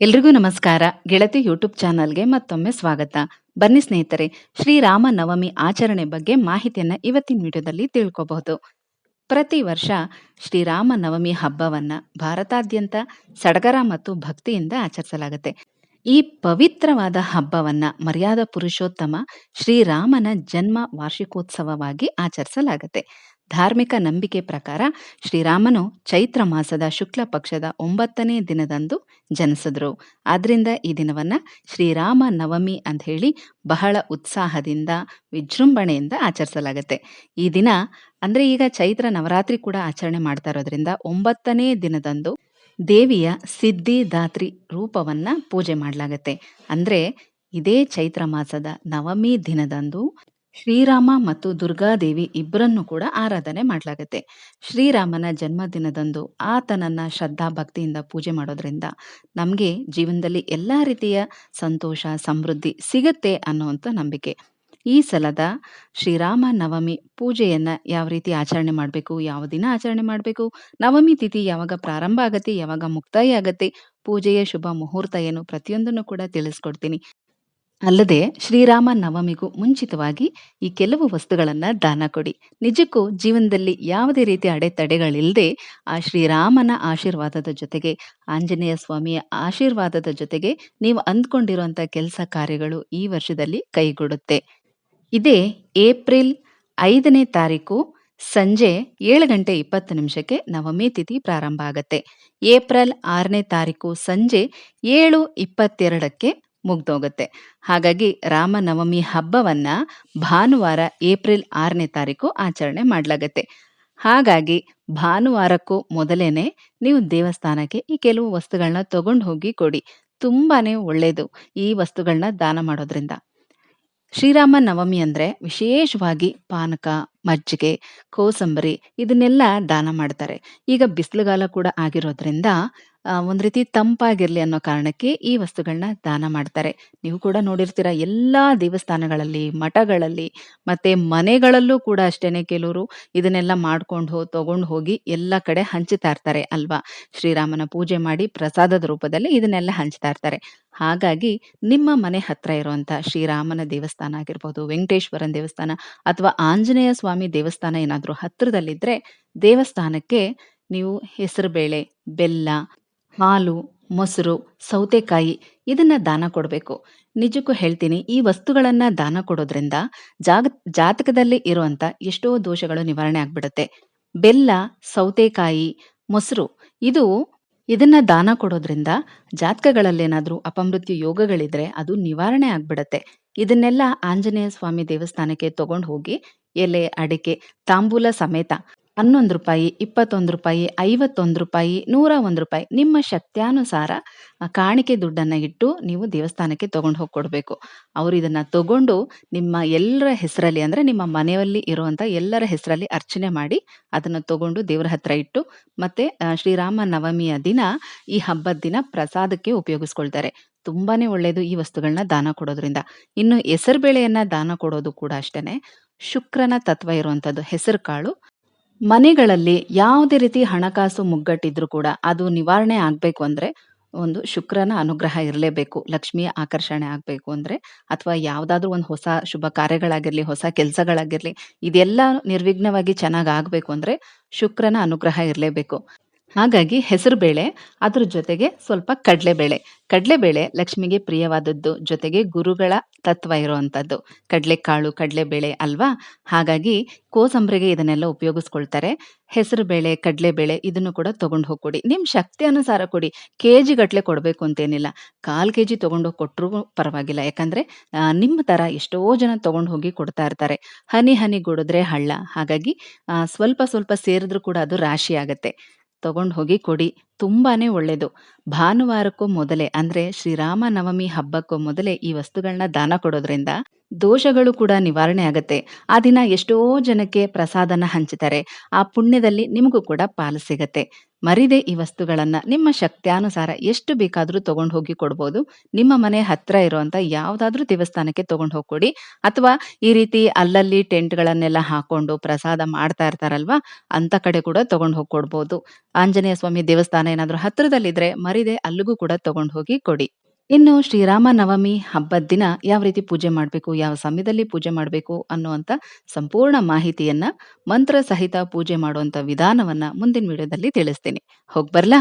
ಎಲ್ರಿಗೂ ನಮಸ್ಕಾರ. ಗೆಳತಿ ಯೂಟ್ಯೂಬ್ ಚಾನಲ್ಗೆ ಮತ್ತೊಮ್ಮೆ ಸ್ವಾಗತ. ಬನ್ನಿ ಸ್ನೇಹಿತರೆ ಶ್ರೀರಾಮ ನವಮಿ ಆಚರಣೆ ಬಗ್ಗೆ ಮಾಹಿತಿಯನ್ನ ಇವತ್ತಿನ ವಿಡಿಯೋದಲ್ಲಿ ತಿಳ್ಕೋಬಹುದು. ಪ್ರತಿ ವರ್ಷ ಶ್ರೀರಾಮ ನವಮಿ ಹಬ್ಬವನ್ನ ಭಾರತಾದ್ಯಂತ ಸಡಗರ ಮತ್ತು ಭಕ್ತಿಯಿಂದ ಆಚರಿಸಲಾಗುತ್ತೆ. ಈ ಪವಿತ್ರವಾದ ಹಬ್ಬವನ್ನ ಮರ್ಯಾದ ಪುರುಷೋತ್ತಮ ಶ್ರೀರಾಮನ ಜನ್ಮ ವಾರ್ಷಿಕೋತ್ಸವವಾಗಿ ಆಚರಿಸಲಾಗುತ್ತೆ. ಧಾರ್ಮಿಕ ನಂಬಿಕೆ ಪ್ರಕಾರ ಶ್ರೀರಾಮನು ಚೈತ್ರ ಮಾಸದ ಶುಕ್ಲ ಪಕ್ಷದ ಒಂಬತ್ತನೇ ದಿನದಂದು ಜನಿಸಿದ್ರು. ಆದ್ರಿಂದ ಈ ದಿನವನ್ನ ಶ್ರೀರಾಮ ನವಮಿ ಅಂತ ಹೇಳಿ ಬಹಳ ಉತ್ಸಾಹದಿಂದ, ವಿಜೃಂಭಣೆಯಿಂದ ಆಚರಿಸಲಾಗುತ್ತೆ. ಈ ದಿನ ಅಂದ್ರೆ ಈಗ ಚೈತ್ರ ನವರಾತ್ರಿ ಕೂಡ ಆಚರಣೆ ಮಾಡ್ತಾ ಇರೋದ್ರಿಂದ ಒಂಬತ್ತನೇ ದಿನದಂದು ದೇವಿಯ ಸಿದ್ಧಿದಾತ್ರಿ ರೂಪವನ್ನ ಪೂಜೆ ಮಾಡಲಾಗತ್ತೆ. ಅಂದ್ರೆ ಇದೇ ಚೈತ್ರ ಮಾಸದ ನವಮಿ ದಿನದಂದು ಶ್ರೀರಾಮ ಮತ್ತು ದುರ್ಗಾದೇವಿ ಇಬ್ಬರನ್ನು ಕೂಡ ಆರಾಧನೆ ಮಾಡಲಾಗುತ್ತೆ. ಶ್ರೀರಾಮನ ಜನ್ಮದಿನದಂದು ಆತನನ್ನ ಶ್ರದ್ಧಾ ಭಕ್ತಿಯಿಂದ ಪೂಜೆ ಮಾಡೋದ್ರಿಂದ ನಮಗೆ ಜೀವನದಲ್ಲಿ ಎಲ್ಲಾ ರೀತಿಯ ಸಂತೋಷ, ಸಮೃದ್ಧಿ ಸಿಗುತ್ತೆ ಅನ್ನುವಂಥ ನಂಬಿಕೆ. ಈ ಸಲದ ಶ್ರೀರಾಮ ನವಮಿ ಪೂಜೆಯನ್ನ ಯಾವ ರೀತಿ ಆಚರಣೆ ಮಾಡಬೇಕು, ಯಾವ ದಿನ ಆಚರಣೆ ಮಾಡಬೇಕು, ನವಮಿ ತಿಥಿ ಯಾವಾಗ ಪ್ರಾರಂಭ ಆಗತ್ತೆ, ಯಾವಾಗ ಮುಕ್ತಾಯ ಆಗತ್ತೆ, ಪೂಜೆಯ ಶುಭ ಮುಹೂರ್ತ ಏನು ಪ್ರತಿಯೊಂದನ್ನು ಕೂಡ ತಿಳಿಸ್ಕೊಡ್ತೀನಿ. ಅಲ್ಲದೆ ಶ್ರೀರಾಮ ನವಮಿಗೂ ಮುಂಚಿತವಾಗಿ ಈ ಕೆಲವು ವಸ್ತುಗಳನ್ನ ದಾನ ಕೊಡಿ. ನಿಜಕ್ಕೂ ಜೀವನದಲ್ಲಿ ಯಾವುದೇ ರೀತಿ ಅಡೆತಡೆಗಳಿಲ್ಲದೆ ಆ ಶ್ರೀರಾಮನ ಆಶೀರ್ವಾದದ ಜೊತೆಗೆ, ಆಂಜನೇಯ ಸ್ವಾಮಿಯ ಆಶೀರ್ವಾದದ ಜೊತೆಗೆ ನೀವು ಅಂದ್ಕೊಂಡಿರುವಂಥ ಕೆಲಸ ಕಾರ್ಯಗಳು ಈ ವರ್ಷದಲ್ಲಿ ಕೈಗೂಡುತ್ತೆ. ಇದೇ ಏಪ್ರಿಲ್ ಐದನೇ ತಾರೀಕು ಸಂಜೆ ಏಳು ಗಂಟೆ ಇಪ್ಪತ್ತು ನಿಮಿಷಕ್ಕೆ ನವಮಿ ತಿಥಿ ಪ್ರಾರಂಭ ಆಗುತ್ತೆ. ಏಪ್ರಿಲ್ ಆರನೇ ತಾರೀಕು ಸಂಜೆ ಏಳು ಇಪ್ಪತ್ತೆರಡಕ್ಕೆ ಮುಗ್ದೋಗುತ್ತೆ. ಹಾಗಾಗಿ ರಾಮನವಮಿ ಹಬ್ಬವನ್ನ ಭಾನುವಾರ ಏಪ್ರಿಲ್ ಆರನೇ ತಾರೀಕು ಆಚರಣೆ ಮಾಡಲಾಗತ್ತೆ. ಹಾಗಾಗಿ ಭಾನುವಾರಕ್ಕೂ ಮೊದಲೇನೆ ನೀವು ದೇವಸ್ಥಾನಕ್ಕೆ ಈ ಕೆಲವು ವಸ್ತುಗಳನ್ನ ತಗೊಂಡು ಹೋಗಿ ಕೊಡಿ. ತುಂಬಾನೇ ಒಳ್ಳೆಯದು ಈ ವಸ್ತುಗಳನ್ನ ದಾನ ಮಾಡೋದ್ರಿಂದ. ಶ್ರೀರಾಮ ನವಮಿ ಅಂದ್ರೆ ವಿಶೇಷವಾಗಿ ಪಾನಕ, ಮಜ್ಜಿಗೆ, ಕೋಸಂಬರಿ ಇದನ್ನೆಲ್ಲ ದಾನ ಮಾಡ್ತಾರೆ. ಈಗ ಬಿಸಿಲುಗಾಲ ಕೂಡ ಆಗಿರೋದ್ರಿಂದ ಒಂದ್ ರೀತಿ ತಂಪಾಗಿರಲಿ ಅನ್ನೋ ಕಾರಣಕ್ಕೆ ಈ ವಸ್ತುಗಳನ್ನ ದಾನ ಮಾಡ್ತಾರೆ. ನೀವು ಕೂಡ ನೋಡಿರ್ತೀರ, ಎಲ್ಲಾ ದೇವಸ್ಥಾನಗಳಲ್ಲಿ, ಮಠಗಳಲ್ಲಿ, ಮತ್ತೆ ಮನೆಗಳಲ್ಲೂ ಕೂಡ ಅಷ್ಟೇನೆ ಕೆಲವರು ಇದನ್ನೆಲ್ಲ ಮಾಡ್ಕೊಂಡು ಹೋ, ತಗೊಂಡು ಹೋಗಿ ಎಲ್ಲ ಕಡೆ ಹಂಚುತ್ತಾ ಇರ್ತಾರೆ ಅಲ್ವಾ? ಶ್ರೀರಾಮನ ಪೂಜೆ ಮಾಡಿ ಪ್ರಸಾದದ ರೂಪದಲ್ಲಿ ಇದನ್ನೆಲ್ಲ ಹಂಚ್ತಾ ಇರ್ತಾರೆ. ಹಾಗಾಗಿ ನಿಮ್ಮ ಮನೆ ಹತ್ರ ಇರುವಂತ ಶ್ರೀರಾಮನ ದೇವಸ್ಥಾನ ಆಗಿರ್ಬೋದು, ವೆಂಕಟೇಶ್ವರನ ದೇವಸ್ಥಾನ ಅಥವಾ ಆಂಜನೇಯ ಸ್ವಾಮಿ ದೇವಸ್ಥಾನ ಏನಾದರೂ ಹತ್ತಿರದಲ್ಲಿದ್ದರೆ ದೇವಸ್ಥಾನಕ್ಕೆ ನೀವು ಹೆಸರುಬೇಳೆ, ಬೆಲ್ಲ ಹಾಲು, ಮೊಸರು, ಸೌತೆಕಾಯಿ ಇದನ್ನ ದಾನ ಕೊಡಬೇಕು. ನಿಜಕ್ಕೂ ಹೇಳ್ತೀನಿ, ಈ ವಸ್ತುಗಳನ್ನ ದಾನ ಕೊಡೋದ್ರಿಂದ ಜಾಗ, ಜಾತಕದಲ್ಲಿ ಇರುವಂತ ಎಷ್ಟೋ ದೋಷಗಳು ನಿವಾರಣೆ ಆಗ್ಬಿಡುತ್ತೆ. ಬೆಲ್ಲ, ಸೌತೆಕಾಯಿ, ಮೊಸರು ಇದು ಇದನ್ನ ದಾನ ಕೊಡೋದ್ರಿಂದ ಜಾತಕಗಳಲ್ಲೇನಾದ್ರೂ ಅಪಮೃತ್ಯು ಯೋಗಗಳಿದ್ರೆ ಅದು ನಿವಾರಣೆ ಆಗ್ಬಿಡತ್ತೆ. ಇದನ್ನೆಲ್ಲ ಆಂಜನೇಯ ಸ್ವಾಮಿ ದೇವಸ್ಥಾನಕ್ಕೆ ತಗೊಂಡು ಹೋಗಿ ಎಲೆ, ಅಡಿಕೆ, ತಾಂಬೂಲ ಸಮೇತ ಹನ್ನೊಂದು ರೂಪಾಯಿ, ಇಪ್ಪತ್ತೊಂದು ರೂಪಾಯಿ, ಐವತ್ತೊಂದು ರೂಪಾಯಿ, ನೂರ ಒಂದು ರೂಪಾಯಿ. ನಿಮ್ಮ ಶಕ್ತ್ಯಾನುಸಾರ ಕಾಣಿಕೆ ದುಡ್ಡನ್ನು ಇಟ್ಟು ನೀವು ದೇವಸ್ಥಾನಕ್ಕೆ ತಗೊಂಡು ಹೋಗಿ ಕೊಡಬೇಕು ಅವ್ರು ಇದನ್ನು ತಗೊಂಡು ನಿಮ್ಮ ಎಲ್ಲರ ಹೆಸರಲ್ಲಿ ಅಂದರೆ ನಿಮ್ಮ ಮನೆಯಲ್ಲಿ ಇರುವಂಥ ಎಲ್ಲರ ಹೆಸರಲ್ಲಿ ಅರ್ಚನೆ ಮಾಡಿ ಅದನ್ನು ತಗೊಂಡು ದೇವರ ಹತ್ರ ಇಟ್ಟು ಮತ್ತು ಶ್ರೀರಾಮ ನವಮಿಯ ದಿನ ಈ ಹಬ್ಬದ ದಿನ ಪ್ರಸಾದಕ್ಕೆ ಉಪಯೋಗಿಸ್ಕೊಳ್ತಾರೆ. ತುಂಬಾ ಒಳ್ಳೆಯದು ಈ ವಸ್ತುಗಳನ್ನ ದಾನ ಕೊಡೋದ್ರಿಂದ. ಇನ್ನು ಹೆಸರು ಬೇಳೆಯನ್ನು ದಾನ ಕೊಡೋದು ಕೂಡ ಅಷ್ಟೇ ಶುಕ್ರನ ತತ್ವ ಇರುವಂಥದ್ದು ಹೆಸರು ಕಾಳು ಮನೆಗಳಲ್ಲಿ ಯಾವುದೇ ರೀತಿ ಹಣಕಾಸು ಮುಗ್ಗಟ್ಟಿದ್ರು ಕೂಡ ಅದು ನಿವಾರಣೆ ಆಗ್ಬೇಕು ಅಂದ್ರೆ ಒಂದು ಶುಕ್ರನ ಅನುಗ್ರಹ ಇರಲೇಬೇಕು, ಲಕ್ಷ್ಮಿಯ ಆಕರ್ಷಣೆ ಆಗ್ಬೇಕು ಅಂದ್ರೆ, ಅಥವಾ ಯಾವ್ದಾದ್ರು ಒಂದು ಹೊಸ ಶುಭ ಕಾರ್ಯಗಳಾಗಿರ್ಲಿ, ಹೊಸ ಕೆಲಸಗಳಾಗಿರಲಿ, ಇದೆಲ್ಲ ನಿರ್ವಿಘ್ನವಾಗಿ ಚೆನ್ನಾಗಿ ಆಗ್ಬೇಕು ಅಂದ್ರೆ ಶುಕ್ರನ ಅನುಗ್ರಹ ಇರಲೇಬೇಕು. ಹಾಗಾಗಿ ಹೆಸರುಬೇಳೆ, ಅದ್ರ ಜೊತೆಗೆ ಸ್ವಲ್ಪ ಕಡಲೆಬೇಳೆ. ಕಡಲೆಬೇಳೆ ಲಕ್ಷ್ಮಿಗೆ ಪ್ರಿಯವಾದದ್ದು, ಜೊತೆಗೆ ಗುರುಗಳ ತತ್ವ ಇರುವಂತದ್ದು. ಕಡಲೆಕಾಳು, ಕಡಲೆಬೇಳೆ ಅಲ್ವಾ? ಹಾಗಾಗಿ ಕೋಸಂಬರಿಗೆ ಇದನ್ನೆಲ್ಲ ಉಪಯೋಗಿಸ್ಕೊಳ್ತಾರೆ. ಹೆಸರುಬೇಳೆ, ಕಡಲೆಬೇಳೆ ಇದನ್ನು ಕೂಡ ತೊಗೊಂಡು ಹೋಗಿ ಕೊಡಿ ನಿಮ್ಮ ಶಕ್ತಿ ಅನುಸಾರ ಕೊಡಿ. ಕೆಜಿ ಗಟ್ಟಲೆ ಕೊಡಬೇಕು ಅಂತೇನಿಲ್ಲ. ಜಿ ಕೆಜಿ ತಗೊಂಡೋಗಿ ಕೊಟ್ಟರು ಪರವಾಗಿಲ್ಲ. ಯಾಕಂದರೆ ನಿಮ್ಮ ಥರ ಎಷ್ಟೋ ಜನ ತೊಗೊಂಡು ಹೋಗಿ ಕೊಡ್ತಾ ಇರ್ತಾರೆ. ಹನಿ ಹನಿ ಗುಡಿದ್ರೆ ಹಳ್ಳ. ಹಾಗಾಗಿ ಸ್ವಲ್ಪ ಸ್ವಲ್ಪ ಸೇರಿದ್ರೂ ಕೂಡ ಅದು ರಾಶಿ ಆಗತ್ತೆ. ತಗೊಂಡು ಹೋಗಿ ಕೊಡಿ. ತುಂಬಾನೇ ಒಳ್ಳೆಯದು ಭಾನುವಾರಕ್ಕೂ ಮೊದಲೇ, ಅಂದ್ರೆ ಶ್ರೀರಾಮನವಮಿ ಹಬ್ಬಕ್ಕೂ ಮೊದಲೇ ಈ ವಸ್ತುಗಳನ್ನ ದಾನ ಕೊಡೋದ್ರಿಂದ ದೋಷಗಳು ಕೂಡ ನಿವಾರಣೆ ಆಗುತ್ತೆ. ಆ ದಿನ ಎಷ್ಟೋ ಜನಕ್ಕೆ ಪ್ರಸಾದನ ಹಂಚುತ್ತಾರೆ ಆ ಪುಣ್ಯದಲ್ಲಿ ನಿಮಗೂ ಕೂಡ ಪಾಲು ಸಿಗತ್ತೆ. ಮರಿದೆ ಈ ವಸ್ತುಗಳನ್ನ ನಿಮ್ಮ ಶಕ್ತ್ಯಾನುಸಾರ ಎಷ್ಟು ಬೇಕಾದ್ರೂ ತಗೊಂಡು ಹೋಗಿ ಕೊಡ್ಬೋದು. ನಿಮ್ಮ ಮನೆ ಹತ್ರ ಇರುವಂತ ಯಾವ್ದಾದ್ರೂ ದೇವಸ್ಥಾನಕ್ಕೆ ತಗೊಂಡು ಹೋಗಿ ಕೊಡಿ. ಅಥವಾ ಈ ರೀತಿ ಅಲ್ಲಲ್ಲಿ ಟೆಂಟ್ಗಳನ್ನೆಲ್ಲ ಹಾಕೊಂಡು ಪ್ರಸಾದ ಮಾಡ್ತಾ ಇರ್ತಾರಲ್ವಾ ಅಂತ ಕಡೆ ಕೂಡ ತಗೊಂಡು ಹೋಗಿ ಕೊಡ್ಬೋದು. ಆಂಜನೇಯ ಸ್ವಾಮಿ ದೇವಸ್ಥಾನ ದೇವಸ್ಥಾನ ಏನಾದ್ರೂ ಹತ್ತಿರದಲ್ಲಿದ್ರೆ ಮರಿದೆ ಅಲ್ಲಿಗೂ ಕೂಡ ತಗೊಂಡು ಹೋಗಿ ಕೊಡಿ. ಇನ್ನು ಶ್ರೀರಾಮ ನವಮಿ ಹಬ್ಬದ ದಿನ ಯಾವ ರೀತಿ ಪೂಜೆ ಮಾಡಬೇಕು, ಯಾವ ಸಮಯದಲ್ಲಿ ಪೂಜೆ ಮಾಡಬೇಕು ಅನ್ನುವಂಥ ಸಂಪೂರ್ಣ ಮಾಹಿತಿಯನ್ನ ಮಂತ್ರ ಸಹಿತ ಪೂಜೆ ಮಾಡುವಂಥ ವಿಧಾನವನ್ನ ಮುಂದಿನ ವಿಡಿಯೋದಲ್ಲಿ ತಿಳಿಸ್ತೀನಿ. ಹೋಗ್ಬರ್ಲಾ?